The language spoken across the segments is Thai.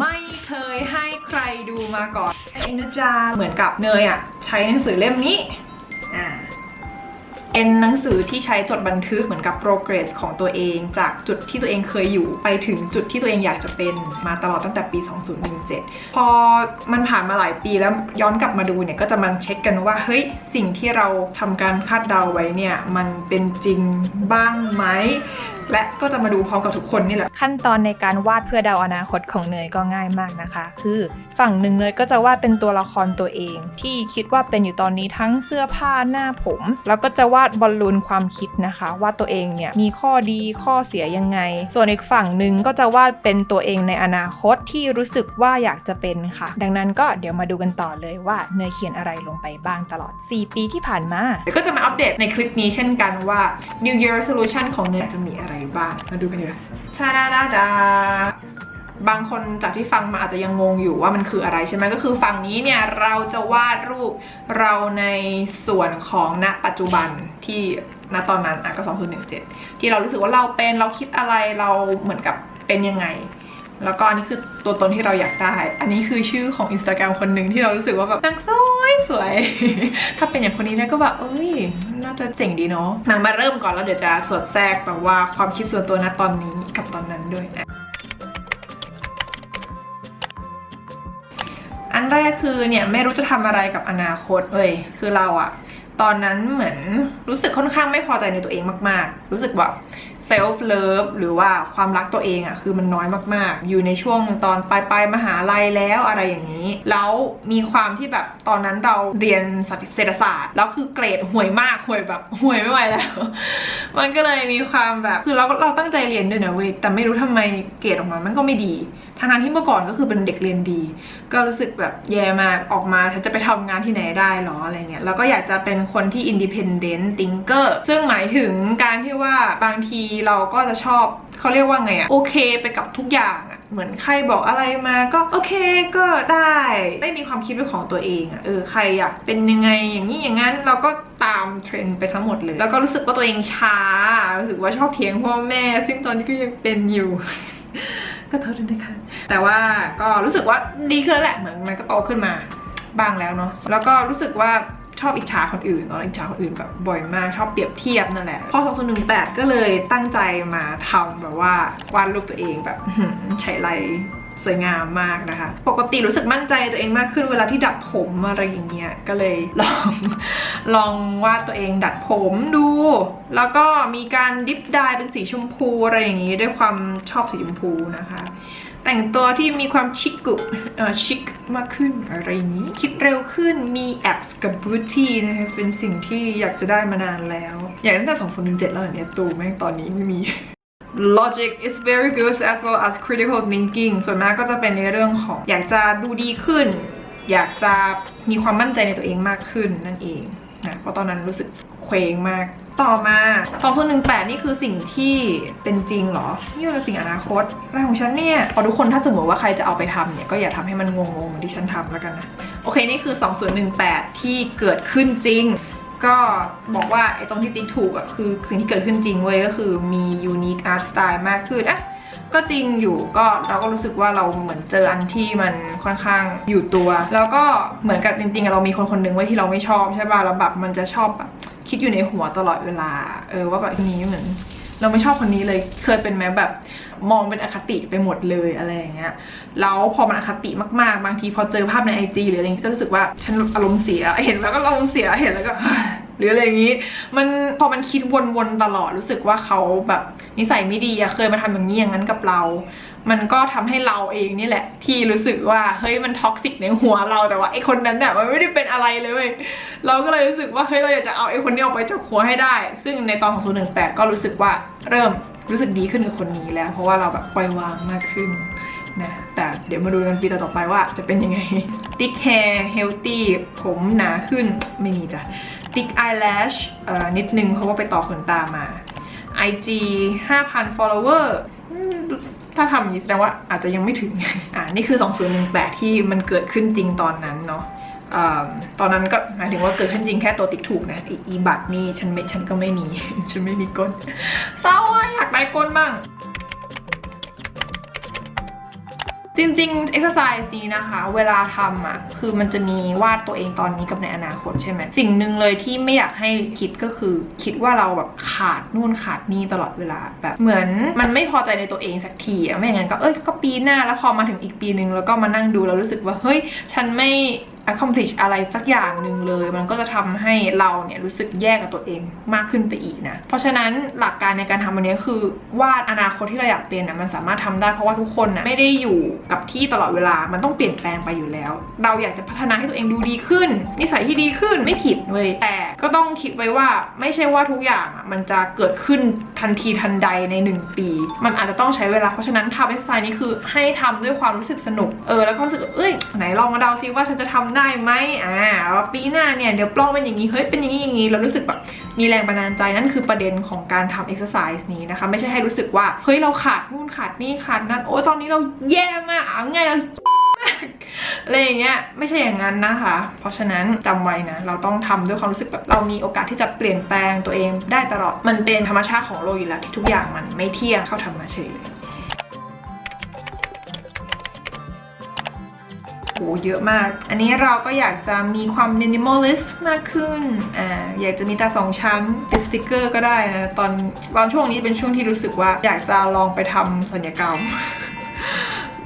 ไม่เคยให้ใครดูมาก่อนไอ้นะจ๊ะเหมือนกับเนยอะใช้หนังสือเล่มนี้อ่าเป็นหนังสือที่ใช้จดบันทึกเหมือนกับ progress ของตัวเองจากจุดที่ตัวเองเคยอยู่ ไปถึงจุดที่ตัวเองอยากจะเป็นมาตลอดตั้งแต่ปี 2017 พอมันผ่านมาหลายปีแล้วย้อนกลับมาดูเนี่ยก็จะมาเช็คกันว่าเฮ้ยสิ่งที่เราทำการคาดเดาไว้เนี่ยมันเป็นจริงบ้างไหม และก็จะมาดูพร้อมกับทุกคนนี่แหละ ขั้นตอนในการวาดเพื่อเดาอนาคตของเนยก็ง่ายมากนะคะ คือฝั่งหนึ่งเนยก็จะวาดเป็นตัวละครตัวเอง ที่คิดว่าเป็นอยู่ตอนนี้ทั้งเสื้อผ้าหน้าผม แล้วก็จะวาดบอลลูนความคิดนะคะ ว่าตัวเองเนี่ยมีข้อดีข้อเสียยังไง ส่วนอีกฝั่งหนึ่งก็จะวาดเป็นตัวเองในอนาคตที่รู้สึกว่าอยากจะเป็นค่ะ ดังนั้นก็เดี๋ยวมาดูกันต่อเลยว่าเนยเขียนอะไรลงไปบ้างตลอด 4 ปีที่ผ่านมาเดี๋ยวก็จะมาอัปเดตในคลิปนี้เช่นกันว่า New Year Resolution ของเนยจะมีอะไรบ้างมาดูกันดีกว่าชาดาดาดาบางคนจากที่ฟังมาอาจจะยังงงอยู่ว่ามันคืออะไรใช่ไหมก็คือฝั่งนี้เนี่ยเราจะวาดรูปเราในส่วนของณปัจจุบันที่ณตอนนั้นอะก็2017ที่เรารู้สึกว่าเราเป็นเราคิดอะไรเราเหมือนกับเป็นยังไง แล้วก็อันนี้คือตัวตนที่เราอยากได้ อันนี้คือชื่อของ Instagram คนหนึ่งที่เรารู้สึกว่าแบบนางสวยสวย ถ้าเป็นอย่างคนนี้เนี่ยก็แบบเอ้ย จะเจ๋งดีเนาะมามาเริ่มก่อนแล้วเดี๋ยวจะสวดแทรกแบบว่าความคิดส่วนตัวนะตอนนี้กับตอนนั้นด้วยนะอันแรกคือเนี่ยไม่รู้จะทำอะไรกับอนาคตเว้ยคือเราอะตอนนั้นเหมือนรู้สึกค่อนข้างไม่พอใจในตัวเองมาก ๆ รู้สึกว่า แบบ self love หรือว่าความรักตัวเองอะคือมันน้อยมากๆ อยู่ในช่วงตอนปลายปลายมหาลัยแล้วอะไรอย่างนี้ แล้วมีความที่แบบตอนนั้นเราเรียนเศรษฐศาสตร์แล้วคือเกรดห่วยมากห่วยแบบห่วยไม่ไหวแล้ว มันก็เลยมีความแบบคือเราเราตั้งใจเรียนด้วยนะเว้ยแต่ไม่รู้ทำไมเกรดออกมามันก็ไม่ดีทั้งนั้นที่เมื่อก่อนก็คือเป็นเด็กเรียนดี ก็รู้สึกแบบแย่มากออกมาฉันจะไปทำงานที่ไหนได้หรออะไรเงี้ยแล้วก็อยากจะเป็นคนที่ independent thinker ซึ่งหมายถึงการที่ว่าบางทีเราก็จะชอบเขาเรียกว่าไงอะโอเคไปกับทุกอย่างอะเหมือนใครบอกอะไรมาก็โอเคก็ได้ไม่มีความคิดเป็นของตัวเองอะเออใครอยากเป็นยังไงอย่างนี้อย่างนั้นเราก็ตามเทรนด์ไปทั้งหมดเลย แล้วก็รู้สึกว่าตัวเองช้า รู้สึกว่าชอบเถียงพ่อแม่ ซึ่งตอนนี้ก็ยังเป็นอยู่ก็โทษด้วยนะคะ แต่ว่าก็รู้สึกว่าดีขึ้นแล้วแหละ เหมือนมันก็โตขึ้นมาบ้างแล้วเนาะ แล้วก็รู้สึกว่า ชอบอิจฉาคนอื่นเนาะอิจฉาคนอื่นแบบบ่อยมากชอบเปรียบเทียบนั่นแหละพอ2018 ก็เลยตั้งใจมาทำแบบว่าวาดรูปตัวเองแบบใช้ไรสวยงามมากนะคะ ปกติรู้สึกมั่นใจตัวเองมากขึ้นเวลาที่ดัดผมอะไรอย่างเงี้ย ก็เลยลอง ลองวาดตัวเองดัดผมดู แล้วก็มีการดิฟดายเป็นสีชมพูอะไรอย่างนี้ด้วยความชอบสีชมพูนะคะ แต่งตัวที่มีความชิคกุเอ่อชิคมากขึ้นอะไรนี้ คิดเร็วขึ้นมีแอบกับบูตี้นะคะเป็นสิ่งที่อยากจะได้มานานแล้ว อย่างตั้งแต่2017แล้วเหรอเนี่ยตูแม่งตอนนี้ไม่มี logic is very good as well as critical thinking ส่วนมากก็จะเป็นในเรื่องของอยากจะดูดีขึ้น อยากจะมีความมั่นใจในตัวเองมากขึ้นนั่นเอง นะเพราะตอนนั้นรู้สึกเคว้งมาก ต่อมา2018 นี่คือสิ่งที่เป็นจริงเหรอ นี่มันเป็นสิ่งอนาคตอะไรของฉันเนี่ยพอทุกคนถ้าสมมติว่าใครจะเอาไปทำเนี่ยก็อย่าทำให้มันงงๆเหมือนที่ฉันทำแล้วกันนะ โอเคนี่คือ 2018 ที่เกิดขึ้นจริงก็บอกว่าไอ้ตรงที่ติ๊กถูกอะคือสิ่งที่เกิดขึ้นจริงเว้ยก็คือมี unique art style มากขึ้นอะ ก็จริงอยู่ก็เราก็รู้สึกว่าเราเหมือนเจออันที่มันค่อนข้างอยู่ตัว แล้วก็เหมือนกับจริงๆอะเรามีคนคนหนึ่งไว้ที่เราไม่ชอบใช่ป่ะแล้วแบบมันจะชอบแบบคิดอยู่ในหัวตลอดเวลา เออว่าแบบนี้เหมือนเราไม่ชอบคนนี้เลยเคยเป็นไหมแบบมองเป็นอคติไปหมดเลยอะไรอย่างเงี้ยแล้วพอมันอคติมากๆ บางทีพอเจอภาพในไอจีหรืออะไรอย่างงี้ยจะรู้สึกว่าฉันอารมณ์เสีย เห็นแล้วก็อารมณ์เสียเห็นแล้วก็ หรืออะไรอย่างงี้ มันพอมันคิดวนๆตลอดรู้สึกว่าเขาแบบนิสัยไม่ดีอะเคยมาทำอย่างนี้อย่างนั้นกับเรา มันก็ทำให้เราเองนี่แหละ ที่รู้สึกว่าเฮ้ยมันท็อกซิกในหัวเราแต่ว่าไอคนนั้นเนี่ยมันไม่ได้เป็นอะไรเลยเว้ยเราก็เลยรู้สึกว่าเฮ้ยเราอยากจะเอาไอคนนี้ออกไปจากหัวให้ได้ ซึ่งในตอนของ018ก็รู้สึกว่าเริ่มรู้สึกดีขึ้นกับคนนี้แล้ว เพราะว่าเราแบบปล่อยวางมากขึ้น นะแต่เดี๋ยวมาดูกันปีต่อไปว่าจะเป็นยังไง ติ๊กแฮร์เฮลตี้ผมหนาขึ้นไม่มีจ้ะติ๊กไอแลชเอ่อนิดนึงเพราะว่าไปต่อขนตามา IG 5,000 follower อืมถ้าทำอย่างนี้แสดงว่าอาจจะยังไม่ถึง อ่านี่คือ 2018 ที่มันเกิดขึ้นจริงตอนนั้นเนาะอตอนนั้นก็หมายถึงว่าเกิดขึ้นจริงแค่ตัวติ๊กถูกนะอ,อีบัตนี่ฉันไม่ฉันก็ไม่มี ฉันไม่มีก้นเศร้าอะอยากได้ก้นบ้าง จริงๆ exercise นี้นะคะ เวลาทำอะ คือมันจะมีวาดตัวเองตอนนี้กับในอนาคตใช่ไหม สิ่งหนึ่งเลยที่ไม่อยากให้คิดก็คือ คิดว่าเราแบบขาดนู่นขาดนี่ตลอดเวลา แบบเหมือนมันไม่พอใจในตัวเองสักทีอะไม่อย่างนั้นก็เอ้ยก็ปีหน้าแล้วพอมาถึงอีกปีหนึ่งแล้วก็มานั่งดูแล้วรู้สึกว่าเฮ้ยฉันไม่ accomplish อะไรสักอย่างหนึ่งเลย มันก็จะทำให้เราเนี่ยรู้สึกแย่กับตัวเองมากขึ้นไปอีกนะ เพราะฉะนั้นหลักการในการทำอันนี้คือวาดอนาคตที่เราอยากเป็นนะมันสามารถทำได้เพราะว่าทุกคนนะไม่ได้อยู่กับที่ตลอดเวลา มันต้องเปลี่ยนแปลงไปอยู่แล้ว เราอยากจะพัฒนาให้ตัวเองดูดีขึ้น นิสัยที่ดีขึ้นไม่ผิดเว้ยแต่ก็ต้องคิดไว้ว่าไม่ใช่ว่าทุกอย่างอะมันจะเกิดขึ้นทันทีทันใดในหนึ่งปี มันอาจจะต้องใช้เวลาเพราะฉะนั้นทำเอ็กซ์ไซส์นี้คือให้ทำด้วยความรู้สึกสนุกเออแล้วก็รู้สึกเอ้ยไหนลองมาเดาซิว่าฉันจะทำได้ไหมอ่าว่าปีหน้าเนี่ยเดี๋ยวปล้องเป็นอย่างนี้เฮ้ยเป็นอย่างนี้อย่างนี้เรารู้สึกแบบมีแรงบันดาลใจนั่นคือประเด็นของการทำเอ็กซ์ไซส์นี้นะคะ ไม่ใช่ให้รู้สึกว่าเฮ้ยเราขาดนู่นขาดนี่ขาดนั่นโอ้ยตอนนี้เราแย่มากเอาไงเราอะไรอย่างเงี้ยไม่ใช่อย่างนั้นนะคะ เพราะฉะนั้นจำไว้นะ เราต้องทำด้วยความรู้สึกแบบเรามีโอกาสที่จะเปลี่ยนแปลงตัวเองได้ตลอด มันเป็นธรรมชาติของโลกอยู่แล้วที่ทุกอย่างมันไม่เที่ยงเข้าทำมาเฉยเลย โหเยอะมาก อันนี้เราก็อยากจะมีความมินิมอลลิสต์มากขึ้นอ่าอยากจะมีตาสองชั้นติดสติกเกอร์ก็ได้นะ ตอนตอนช่วงนี้เป็นช่วงที่รู้สึกว่าอยากจะลองไปทำสัญญกรรม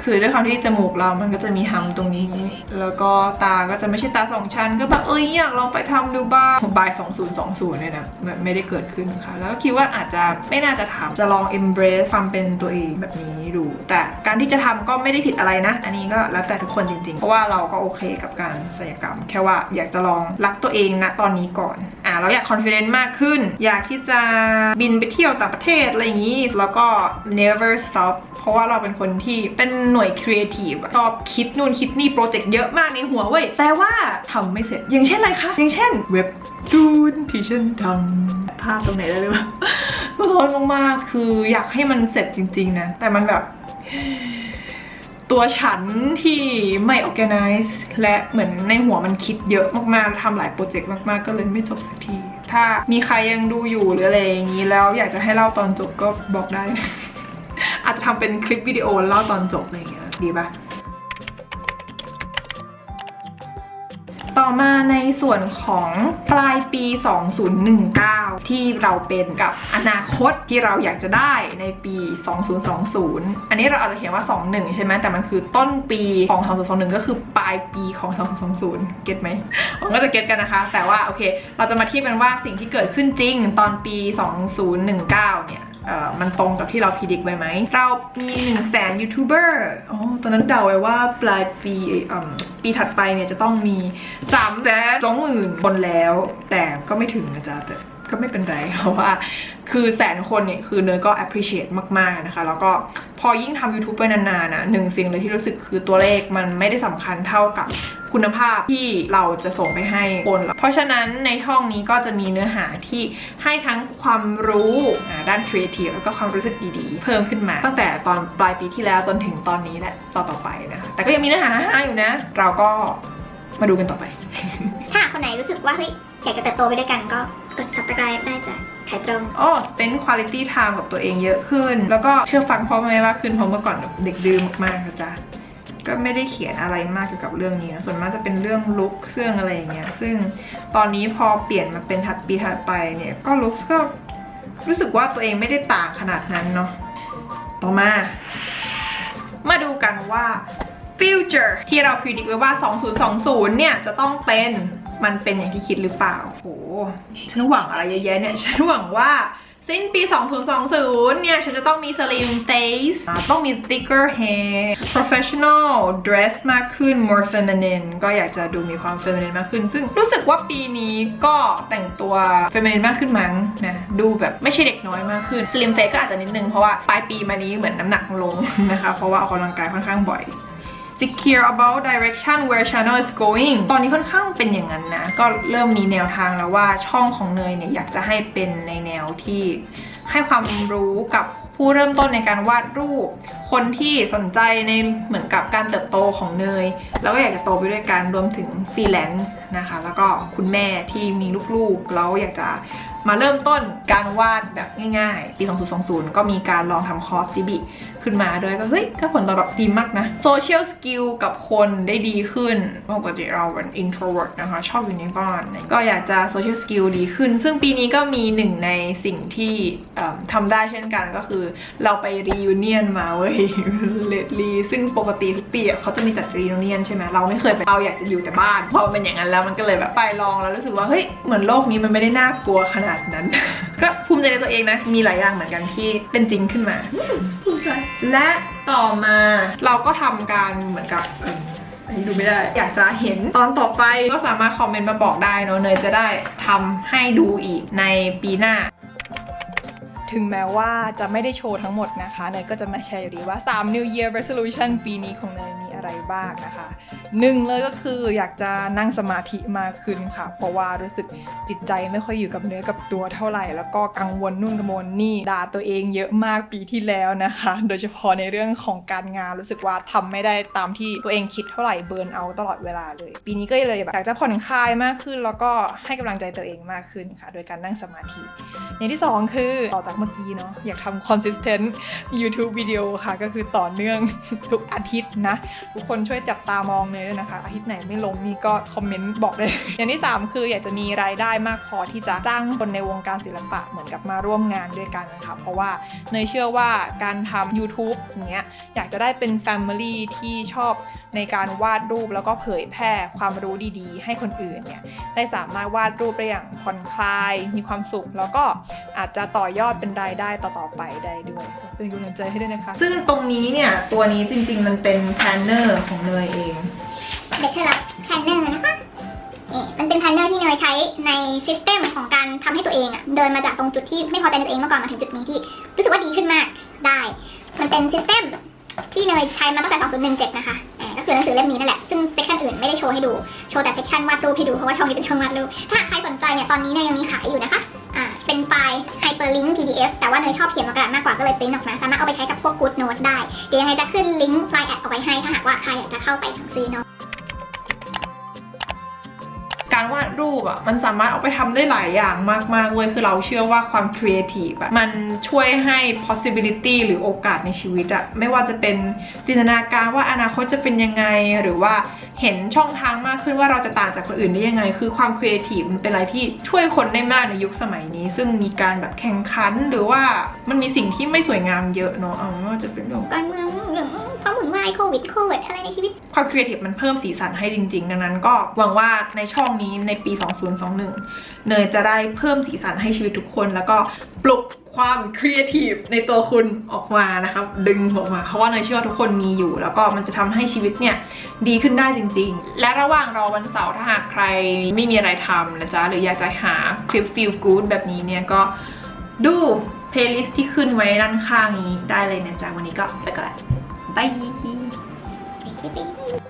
คือด้วยความที่จมูกเรามันก็จะมีหำตรงนี้ แล้วก็ตาก็จะไม่ใช่ตาสองชั้น ก็แบบเอ้ยอยากลองไปทำดูบ้างบาย2020เนี่ยนะไม่ได้เกิดขึ้นค่ะ แล้วก็คิดว่าอาจจะไม่น่าจะทำจะลอง embrace ความเป็นตัวเองแบบนี้ดูแต่การที่จะทำก็ไม่ได้ผิดอะไรนะ อันนี้ก็แล้วแต่ทุกคนจริงๆ เพราะว่าเราก็โอเคกับการศัลยกรรม แค่ว่าอยากจะลองรักตัวเองนะตอนนี้ก่อนอ่าเราอยาก confident มากขึ้น อยากที่จะบินไปเที่ยวต่างประเทศอะไรอย่างนี้ แล้วก็ never stop เพราะว่าเราเป็นคนที่เป็นหน่วยครีเอทีฟชอบคิดนู่นคิดนี่โปรเจกต์เยอะมากในหัวเว้ย แต่ว่าทำไม่เสร็จ อย่างเช่นอะไรคะ อย่างเช่น เว็บตูนที่ฉันทำภาพตรงไหนได้เลยวะก็ร้อนมากๆคืออยากให้มันเสร็จจริง ๆ นะ แต่มันแบบตัวฉันที่ไม่ organize และเหมือนในหัวมันคิดเยอะมากๆทำหลายโปรเจกต์มาก ๆ ก็เลยไม่จบสักที ถ้ามีใครยังดูอยู่หรืออะไรอย่างนี้แล้วอยากจะให้เล่าตอนจบก็บอกได้ ทำเป็นคลิปวิดีโอเล่าตอนจบอะไรอย่างเงี้ยดีปะต่อมาในส่วนของปลายปี 2019 ที่เราเป็นกับอนาคตที่เราอยากจะได้ในปี 2020 อันนี้เราอาจจะเขียนว่า 21 ใช่ไหมแต่มันคือต้นปีของ 2021 ก็คือปลายปีของ 2020 เก็ตไหมผมก็จะเก็ตกันนะคะ แต่ว่าโอเค เราจะมาเทียบกันว่าสิ่งที่เกิดขึ้นจริงตอนปี 2019 เนี่ยเอ่อ มันตรงกับที่เราพิจิกไว้ไหม เรามี1 0 0 0 0แสนยูทูบเบอร์อ๋อตอนนั้นเดาไว้ว่าปลายปีปีถัดไปเนี่ยจะต้องมี3ามแสนสองหมื่นคนแล้ว แต่ก็ไม่ถึงนะจ๊ะแต่ ก็ไม่เป็นไรเพราะว่า คือแสนคนเนี่ยคือเนยก็ appreciate มากๆนะคะ แล้วก็พอยิ่งทำ YouTube ไปนานๆนะหนึ่งสิ่งเลยที่รู้สึกคือตัวเลขมันไม่ได้สำคัญเท่ากับคุณภาพที่เราจะส่งไปให้คน เพราะฉะนั้นในช่องนี้ก็จะมีเนื้อหาที่ให้ทั้งความรู้ด้านครีเอทีฟแล้วก็ความรู้สึกดีๆ เพิ่มขึ้นมา ตั้งแต่ตอนปลายปีที่แล้วจนถึงตอนนี้และต่อต่อไปนะคะแต่ก็ยังมีเนื้อหาหาอยู่นะ เราก็มาดูกันต่อไป ถ้าคนไหนรู้สึกว่าเฮ้ย อยากจะเติบโตไปด้วยกันก็กด subscribe ได้จ้ะขายตรงอ๋อเป็นคุณภาพ time กับตัวเองเยอะขึ้น แล้วก็เชื่อฟังพ่อแม่มากขึ้นเพราะเมื่อก่อนเด็กดื้อมากๆนะจ๊ะก็ไม่ได้เขียนอะไรมากเกี่ยวกับเรื่องนี้นะส่วนมากจะเป็นเรื่องลุคเสื้องอะไรอย่างเงี้ย ซึ่งตอนนี้พอเปลี่ยนมาเป็นถัดปีถัดไปเนี่ยก็ลุคก็รู้สึกว่าตัวเองไม่ได้ต่างขนาดนั้นเนาะต่อมา มาดูกันว่า future ที่เราพิจิตรไว้ว่า 2020 เนี่ยจะต้องเป็น มันเป็นอย่างที่คิดหรือเปล่าโหฉันหวังอะไรเยอะแยะเนี่ย ฉันหวังว่าสิ้นปี 2020 เนี่ย ฉันจะต้องมี slim face ต้องมี thicker hair professional dress มากขึ้น more feminine ก็อยากจะดูมีความ feminine มากขึ้น ซึ่งรู้สึกว่าปีนี้ก็แต่งตัว feminine มากขึ้นมั้งนะ ดูแบบไม่ใช่เด็กน้อยมากขึ้น slim face ก็อาจจะนิดนึง เพราะว่าปลายปีมานี้เหมือนน้ำหนักลงนะคะ เพราะว่าออกกำลังกายค่อนข้างบ่อย secure about direction where channel is going ตอนนี้ค่อนข้างเป็นอย่างนั้นนะ ก็เริ่มมีแนวทางแล้วว่าช่องของเนยเนี่ยอยากจะให้เป็นในแนวที่ให้ความรู้กับผู้เริ่มต้นในการวาดรูป คนที่สนใจในเหมือนกับการเติบโตของเนย แล้วก็อยากจะโตไปด้วยกันรวมถึงฟรีแลนซ์นะคะ แล้วก็คุณแม่ที่มีลูกๆ แล้วอยากจะ มาเริ่มต้นการวาดแบบง่ายๆ ปี 2020 ก็มีการลองทำคอร์สจิบิขึ้นมาด้วยก็เฮ้ยก็ผลตอบรับดีมากนะโซเชียลสกิลกับคนได้ดีขึ้นปกติเราเป็น introvert นะคะ ชอบอยู่ในบ้านก็อยากจะโซเชียลสกิลดีขึ้น ซึ่งปีนี้ก็มีหนึ่งในสิ่งที่ทำได้เช่นกันก็คือเราไปรี u n เนียนมาเว้ยเลดลีซึ่งปกติทุกปีเขาจะมีจัดรี u n เนียนใช่ไหมเราไม่เคยไปเราอยากจะอยู่แต่บ้านพอเป็นอย่างนั้นแล้วมันก็เลยแบบไปลองแล้วรู้สึกว่าเฮ้ยเหมือนโลกนี้มันไม่ได้น่ากลัวขนาดนั้น ก็ภูมิใจในตัวเองนะ มีหลายอย่างเหมือนกันที่เป็นจริงขึ้นมาภูมิใจและต่อมาเราก็ทำการเหมือนกับเอิ่มอันนี้ดูไม่ได้ อยากจะเห็นตอนต่อไปก็สามารถคอมเมนต์มาบอกได้เนอะเนยจะได้ทำให้ดูอีกในปีหน้าถึงแม้ว่าจะไม่ได้โชว์ทั้งหมดนะคะ เนยก็จะมาแชร์อยู่ดีว่า 3 New Year Resolution ปีนี้ของเนยมีอะไรบ้างนะคะ หนึ่งเลยก็คืออยากจะนั่งสมาธิมากขึ้นค่ะ เพราะว่ารู้สึกจิตใจไม่ค่อยอยู่กับเนื้อกับตัวเท่าไหร่ แล้วก็กังวลนู่นกังวลนี่ด่าตัวเองเยอะมากปีที่แล้วนะคะ โดยเฉพาะในเรื่องของการงานรู้สึกว่าทำไม่ได้ตามที่ตัวเองคิดเท่าไหร่เบิร์นเอาตลอดเวลาเลย ปีนี้ก็เลยแบบอยากจะผ่อนคลายมากขึ้น แล้วก็ให้กำลังใจตัวเองมากขึ้นค่ะ โดยการนั่งสมาธิ อย่างที่ 2 คือต่อจากเมื่อกี้เนาะอยากทำ consistent YouTube วิดีโอค่ะก็คือต่อเนื่องทุกอาทิตย์นะทุกคนช่วยจับตามองเนลยด้วยนะคะ อาทิตย์ไหนไม่ลงนี่ก็คอมเมนต์บอกเลย อย่างที่ 3 คืออยากจะมีรายได้มากพอที่จะจ้างคนในวงการศิลปะเหมือนกับมาร่วมงานด้วยกันนะคะเพราะว่าเนยเชื่อว่าการทำ YouTube อย่างเงี้ยอยากจะได้เป็น Family ที่ชอบในการวาดรูปแล้วก็เผยแพร่ความรู้ดีๆ ให้คนอื่นเนี่ยได้สามารถวาดรูปได้อย่างผ่อนคลาย มีความสุข แล้วก็อาจจะต่อยอดเป็นรายได้ต่อๆไปได้ด้วยเป็นกำลังใจให้ด้วยนะคะ ซึ่งตรงนี้เนี่ยตัวนี้จริงๆมันเป็นแพลนเนอร์ของเนยเอง เด็กเธอรับแพนเนอร์นะคะนี่มันเป็นแพนเนอร์ที่เนยใช้ในซิสเต็มของการทำให้ตัวเองอะเดินมาจากตรงจุดที่ไม่พอใจในตัวเองเมื่อก่อนมาถึงจุดนี้ที่รู้สึกว่าดีขึ้นมากได้ มันเป็นซิสเต็มที่เนยใช้มาตั้งแต่2017 นะคะอ่าก็คือหนังสือเล่มนี้นั่นแหละ ซึ่งเซกชันอื่นไม่ได้โชว์ให้ดู โชว์แต่เซกชันวาดรูปให้ดู เพราะว่าช่องนี้เป็นช่องวาดรูป ถ้าใครสนใจเนี่ย ตอนนี้เนยยังมีขายอยู่นะคะ อ่า เป็นไฟล์ hyperlink PDF แต่ว่าเนยชอบเขียนบนกระดาษมากกว่า ก็เลยปริ้นออกมา สามารถเอาไปใช้กับพวก Good Note ได้ เดี๋ยวยังไงจะขึ้นลิงก์ Line แอดเอาไว้ให้ ถ้าหากว่าใครอยากจะเข้าไปสั่งซื้อเนาะ การวาดรูปอะมันสามารถเอาไปทำได้หลายอย่างมากๆเว้ยคือเราเชื่อว่าความครีเอทีฟอะมันช่วยให้ possibility หรือโอกาสในชีวิตอะไม่ว่าจะเป็นจินตนาการว่าอนาคตจะเป็นยังไง หรือว่าเห็นช่องทางมากขึ้นว่าเราจะต่างจากคนอื่นได้ยังไง คือความครีเอทีฟมันเป็นอะไรที่ช่วยคนได้มากในยุคสมัยนี้ ซึ่งมีการแบบแข่งขันหรือว่ามันมีสิ่งที่ไม่สวยงามเยอะเนอะเอาไม่ว่าจะเป็นเรื่องการเมืองเรื่องความหมุนวายโควิดโควิดอะไรในชีวิต ความครีเอทีฟมันเพิ่มสีสันให้จริงๆ ดังนั้นก็หวังว่าในช่องนี้ในปี 2021 เนยจะได้เพิ่มสีสันให้ชีวิตทุกคน แล้วก็ปลุกความครีเอทีฟในตัวคุณออกมานะครับดึงออกมา เพราะว่าเนยเชื่อว่าทุกคนมีอยู่ แล้วก็มันจะทำให้ชีวิตเนี่ยดีขึ้นได้จริง ๆ และระหว่างรอวันเสาร์ถ้าหากใครไม่มีอะไรทำนะจ๊ะ หรืออยากจะหาคลิป feel good แบบนี้เนี่ยก็ดูเพลย์ลิสต์ที่ขึ้นไว้ด้านข้างนี้ได้เลยนะจ๊ะ วันนี้ก็ไปก่อนบาย Bye.